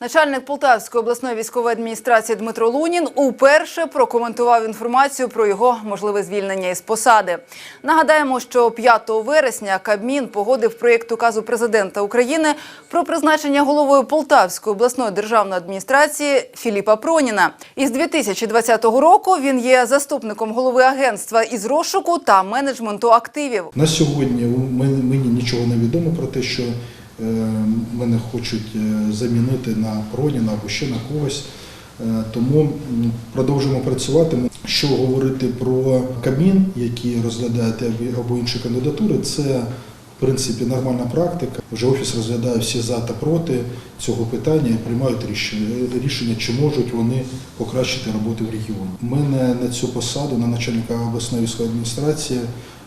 Начальник Полтавської обласної військової адміністрації Дмитро Лунін уперше прокоментував інформацію про його можливе звільнення із посади. Нагадаємо, що 5 вересня Кабмін погодив проєкт указу президента України про призначення головою Полтавської обласної державної адміністрації Філіпа Проніна. Із 2020 року він є заступником голови агентства із розшуку та менеджменту активів. На сьогодні мені нічого не відомо про те, що мене хочуть е, замінити на Проніна або ще на когось. Е, Тому продовжуємо працювати. Що говорити про Кабмін, який розглядає ті або- інші кандидатури, це в принципі нормальна практика. Вже офіс розглядає всі за та проти цього питання і приймають рішення, чи можуть вони покращити роботу в регіоні. Мене на цю посаду, на начальника обласної військової адміністрації,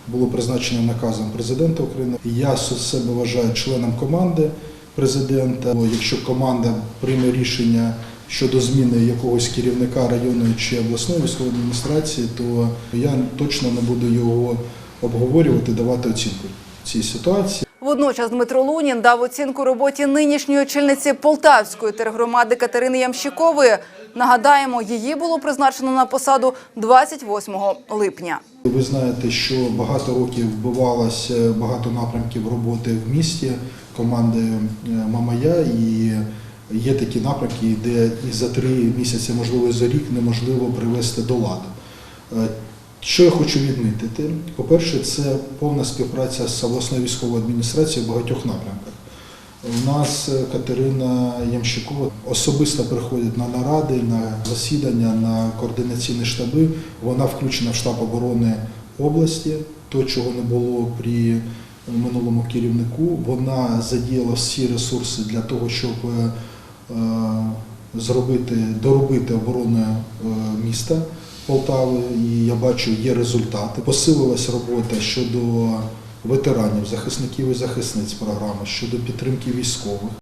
було призначено наказом президента України. Я себе вважаю членом команди президента. Якщо команда прийме рішення щодо зміни якогось керівника районної чи обласної військової адміністрації, то я точно не буду його обговорювати, давати оцінку цій ситуації. Водночас Дмитро Лунін дав оцінку роботі нинішньої очільниці Полтавської тергромади Катерини Ямщикової. Нагадаємо, її було призначено на посаду 28 липня. Ви знаєте, що багато років вбивалося багато напрямків роботи в місті команди е, Мамая, і є такі напрямки, де і за три місяці, можливо, і за рік неможливо привести до ладу. Е, Що я хочу відмітити? По-перше, це повна співпраця з обласною військовою адміністрацією в багатьох напрямках. У нас е, Катерина Ямщикова особисто приходить на наради, на засідання, на координаційні штаби. Вона включена в штаб оборони області, то чого не було при минулому керівнику. Вона задіяла всі ресурси для того, щоб е, е, зробити, доробити оборону міста Полтави. І я бачу, є результати. Посилилась робота щодо ветеранів, захисників і захисниць програми, щодо підтримки військових.